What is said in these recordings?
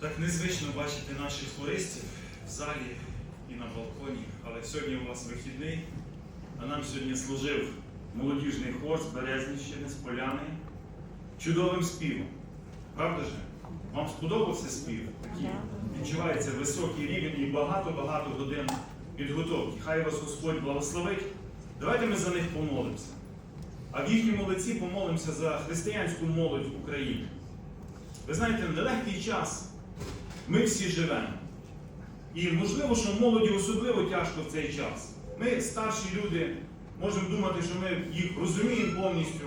Так незвично бачити наших хористів в залі і на балконі, але сьогодні у вас вихідний, а нам сьогодні служив молодіжний хор з Березнівщини, з Поляни, чудовим співом. Правда же? Вам сподобався спів? Такий відчувається високий рівень і багато-багато годин підготовки. Хай вас Господь благословить. Давайте ми за них помолимося. А в їхньому лиці помолимося за християнську молодь України. Ви знаєте, нелегкий час ми всі живемо. І можливо, що молоді особливо тяжко в цей час. Ми, старші люди, можемо думати, що ми їх розуміємо повністю,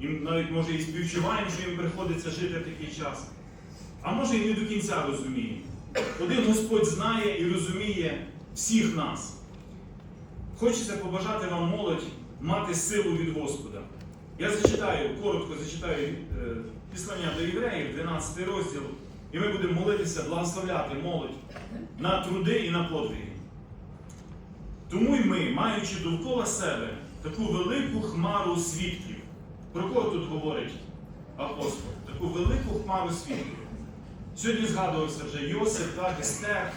і навіть може і співчуваємо, що їм приходиться жити в такий час. А може і не до кінця розуміємо. Один Господь знає і розуміє всіх нас. Хочеться побажати вам молодь мати силу від Господа. Я зачитаю, коротко зачитаю е, післання до євреїв, 12 розділ, і ми будемо молитися, благословляти молодь на труди і на подвиги. Тому й ми, маючи довкола себе таку велику хмару свідків, про кого тут говорить апостол? Таку велику хмару свідків. Сьогодні згадувався вже Йосип, так, Естер,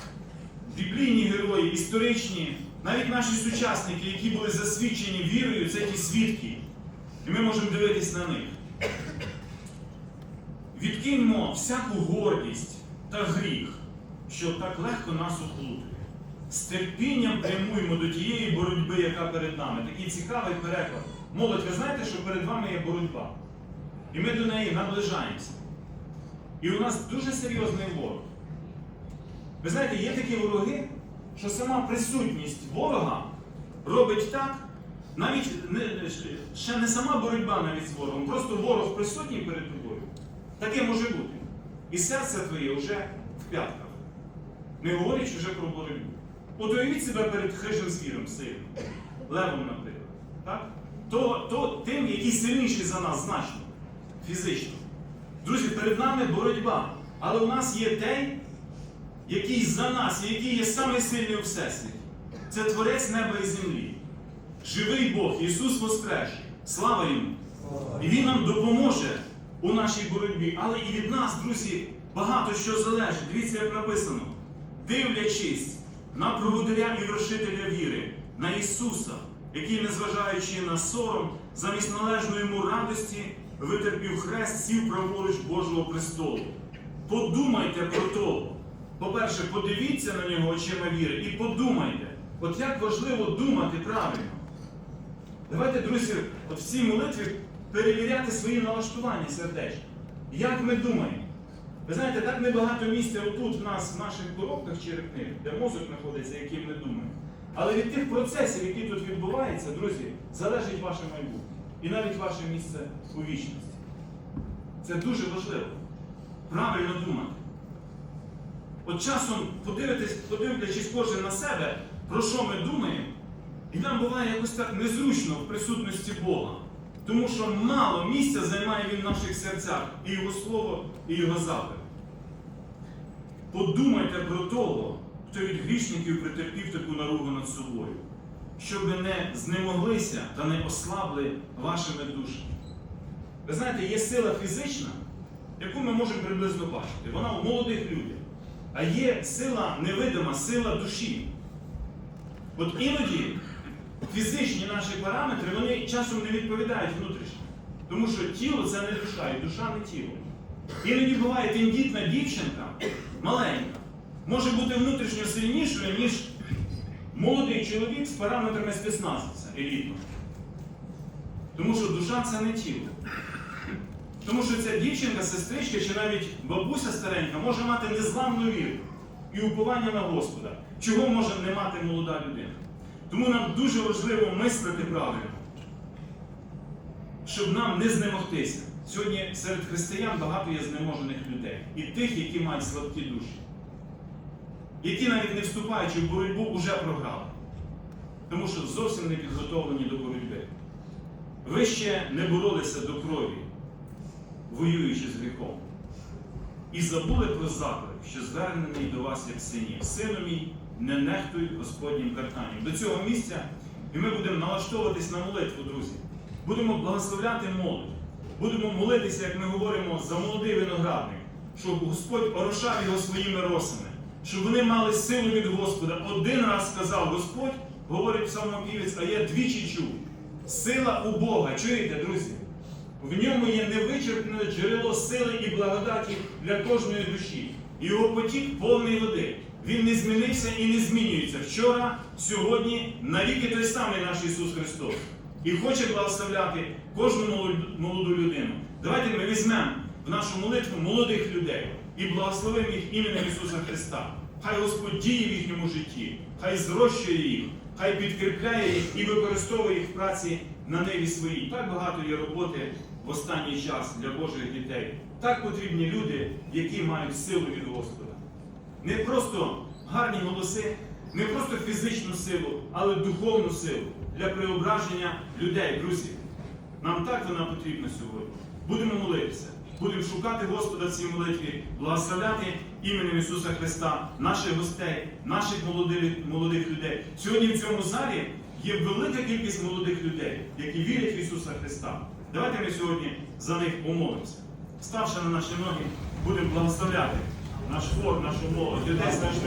біблійні герої, історичні, навіть наші сучасники, які були засвідчені вірою, це ті свідки. І ми можемо дивитись на них. Відкиньмо всяку гордість та гріх, що так легко нас оплутує. З терпінням прямуємо до тієї боротьби, яка перед нами. Такий цікавий переклад. Молодь, ви знаєте, що перед вами є боротьба. І ми до неї наближаємося. І у нас дуже серйозний ворог. Ви знаєте, є такі вороги, що сама присутність ворога робить так, навіть не, ще не сама боротьба навіть з ворогом, просто ворог присутній перед тобою. Таке може бути. І серце твоє вже в п'ятках. Не говорячи вже про боротьбу. От уявіть себе перед хижим звіром сильним, левом, наприклад. Так? То, то тим, який сильніший за нас значно, фізично. Друзі, перед нами боротьба. Але у нас є той, який за нас, який є самий сильний у всесвіті. Це Творець неба і землі. Живий Бог, Ісус Воскресший. Слава йому! І Він нам допоможе у нашій боротьбі. Але і від нас, друзі, багато що залежить. Дивіться, як написано. Дивлячись на проводиря і вершителя віри, на Ісуса, який, незважаючи на сором, замість належної йому радості, витерпів хрест, сів праворуч Божого престолу. Подумайте про то. По-перше, подивіться на нього очима віри і подумайте, от як важливо думати правильно. Давайте, друзі, от в цій молитві перевіряти свої налаштування сердечні. Як ми думаємо? Ви знаєте, так небагато місця отут в нас, в наших коробках черепних, де мозок знаходиться, яким ми думаємо. Але від тих процесів, які тут відбуваються, друзі, залежить ваше майбутнє. І навіть ваше місце у вічності. Це дуже важливо. Правильно думати. От часом подивлячись кожен на себе, про що ми думаємо, і нам буває якось так незручно в присутності Бога. Тому що мало місця займає він в наших серцях і Його Слово, і Його заповідь. Подумайте про того, хто від грішників претерпів таку наругу над собою, щоб не знемоглися та не ослабли вашими душами. Ви знаєте, є сила фізична, яку ми можемо приблизно бачити. Вона у молодих людях. А є сила невидима, сила душі. От іноді фізичні наші параметри вони часом не відповідають внутрішньо. Тому що тіло це не душа, і душа не тіло. Іноді буває тендітна дівчинка, маленька, може бути внутрішньо сильнішою, ніж молодий чоловік з параметрами спецназівця елітного. Тому що душа це не тіло. Тому що ця дівчинка, сестричка чи навіть бабуся старенька може мати незламну віру і уповання на Господа, чого може не мати молода людина. Тому нам дуже важливо мислити правильно, щоб нам не знемогтися. Сьогодні серед християн багато є знеможених людей і тих, які мають слабкі душі, які навіть не вступаючи в боротьбу, вже програли, тому що зовсім не підготовлені до боротьби. Ви ще не боролися до крові, воюючи з гріхом. І забули про заклик, що звернений до вас як синів. Сину мій, не нехтуй Господнім картанням. До цього місця і ми будемо налаштовуватись на молитву, друзі. Будемо благословляти молодь. Будемо молитися, як ми говоримо, за молодий виноградник, щоб Господь орошав його своїми росами, щоб вони мали силу від Господа. Один раз сказав Господь, говорить псалмопівець, а я двічі чув. Сила у Бога. Чуєте, друзі? В ньому є невичерпне джерело сили і благодаті для кожної душі. І його потік повний води. Він не змінився і не змінюється. Вчора, сьогодні, навіки той самий наш Ісус Христос. І хоче благословляти кожну молоду- людину. Давайте ми візьмемо в нашу молитву молодих людей і благословимо їх іменем Ісуса Христа. Хай Господь діє в їхньому житті, хай зрощує їх, хай підкріпляє їх і використовує їх в праці на небі своїй. Так багато є роботи в останній час для Божих дітей. Так потрібні люди, які мають силу від Господа. Не просто гарні голоси, не просто фізичну силу, але духовну силу для преображення людей, друзі. Нам так вона потрібна сьогодні. Будемо молитися, будемо шукати Господа в цій молитві, благословляти іменем Ісуса Христа, наших гостей, наших молодих, молодих людей. Сьогодні в цьому залі є велика кількість молодих людей, які вірять в Ісуса Христа. Давайте ми сьогодні за них помолимося. Ставши на наші ноги, будемо благословляти наш хор, нашу молодь,